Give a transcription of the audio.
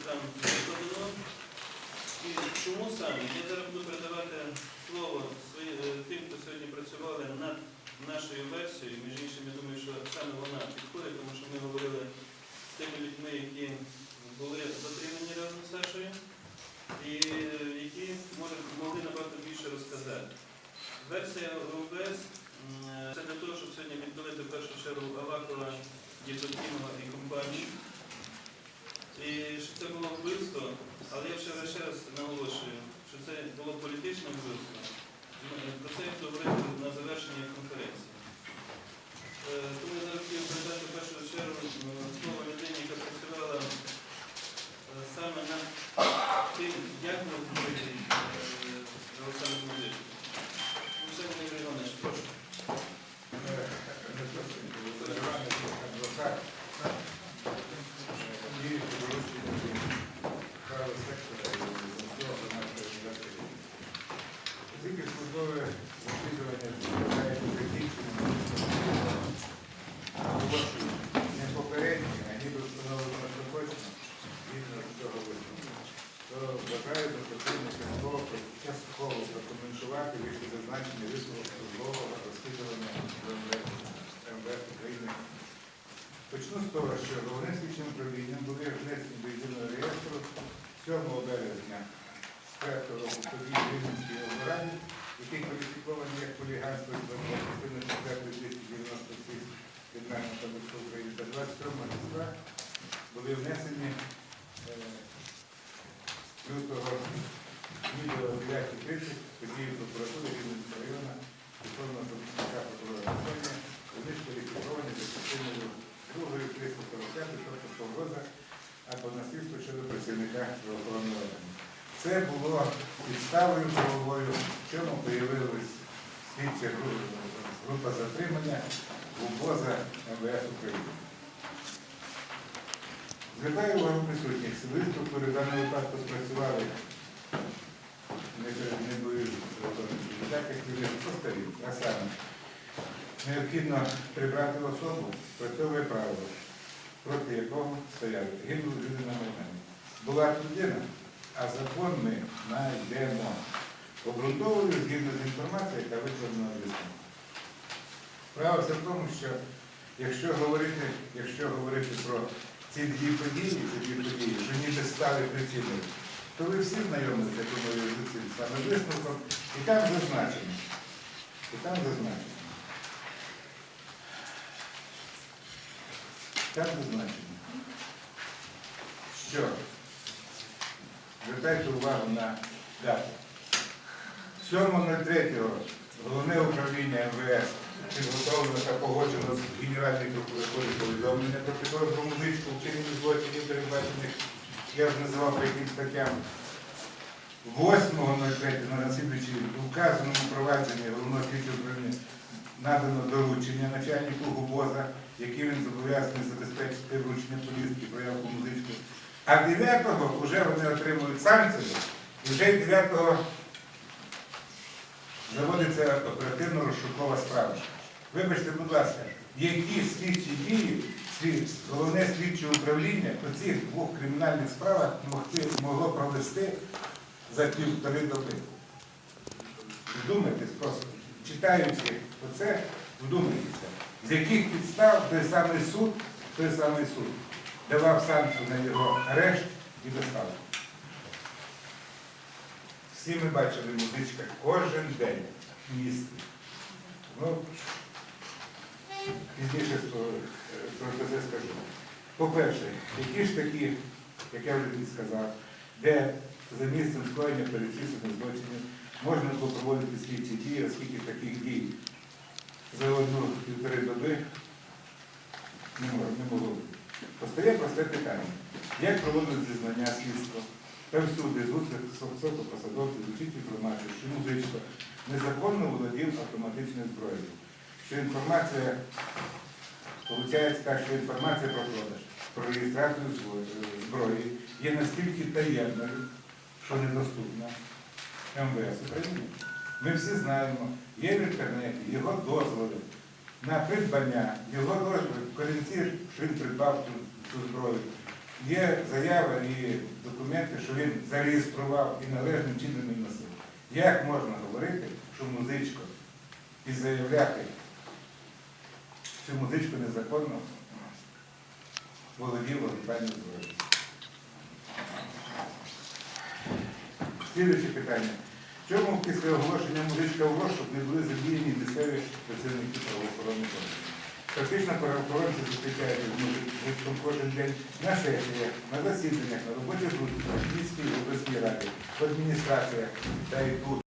що. І чому саме? Я зараз буду передавати слово тим, хто сьогодні працювали над нашою версією. Між іншим, я думаю, що саме вона підходить, тому що ми говорили з тими людьми, які були затримані разом з Сашою, і які могли набагато більше розказати. Версія ОБС це для того, щоб сьогодні віддалити в першу чергу Авакова, Євдокімова і компанії. І що це було вбивство, але я ще раз наголошую, що це було політичне вбивство. Про це я говорив на завершенні конференції. Е, Тому я зараз хотів першу чергу Службове розслідування вважає закінченим. Не попередні, а ніби встановлено остаточно, згідно з цього висновку. То вважаю за потрібно частково, частково прокоментувати вище зазначені висновок службового розслідування МВФ України. Почну з того, що головним слідчим управлінням були внесені до єдиного реєстру 7 березня проекту року подій з частини 296 Кримінального кодексу України та 27 числа були внесені е, лютого відео 9.30 події прокуратури Рівненського району Верховного Комітета прокурора Верховної, вони ж кваліфіковані за частиною 2 345, тобто погроза або насильство щодо працівника правоохоронного органу. Це було підставою правовою, в чому появилась слідча група, затримання УБОЗа МВС України. Звертаю увагу присутніх, структури в даному випадку спрацювали не, не боюсь, так як люди постарів, а саме необхідно прибрати особу, працьовує правило, проти якого стояли. Гинули люди на. Була людина, а закон ми знайдемо. Обґрунтовую згідно з інформацією, яка викладена в листу. Справа все в тому, що якщо говорити, якщо говорити про ці дві події, ці дві події, що ніби стали причиною, то ви всі знайомі з такою юрисдикцією, саме висновком, і там зазначено. І там зазначено. Там зазначено, що звертайте увагу на дату. 7.03 головне управління МВС підготовлено та погоджено з Генеральної прокуратури повідомлення про підозру музичку вчинення злочинів, передбачених, я ж називав по яким статтям. 8.03 на наслідуючи вказаному провадженні головного слідчого управління надано доручення начальнику ГУБОЗа, яким він зобов'язаний забезпечити вручення повістки про явку музичку. А 9-го вже вони отримують санкцію, вже 9-го заводиться оперативно-розшукова справа. Вибачте, будь ласка, які слідчі дії головне слідче управління по цих двох кримінальних справах могло провести за півтори доби? Вдумайтесь просто, читаючи оце, вдумайтеся, з яких підстав той самий суд, той самий суд давав санкцію на його арешт і доставку. Всі ми бачили музичка кожен день в місті. Ну, пізніше про це скажу. По-перше, які ж такі, як я вже сказав, де за місцем скоєння перечислених злочинів можна було проводити слідчі дії, оскільки таких дій за одну-півтори доби не. Не могло. Постає просте питання. Як проводити зізнання слідства? Всюди з високопосадовців, звучить інформацію, що музичка незаконно володів автоматичною зброєю. Що інформація, виходить так, що інформація про продаж, про реєстрацію зброї є настільки таємною, що недоступна МВС України. Ми всі знаємо, є в інтернеті його дозволи на придбання, його дозволи корінці, він придбав цю зброю. Є заява і документи, що він зареєстрував і належним чином не носив. Як можна говорити, що музичко і заявляти цю музичку незаконно володів вогнепальною зброєю? Слідуюче питання. Чому після оголошення музичка в розшук не були задіяні місцеві працівники правоохоронних органів? Практично правоохоронці зустрічаються з кожен день на сесіях, на засіданнях, на роботі в міській обласній раді, в адміністраціях та і тут.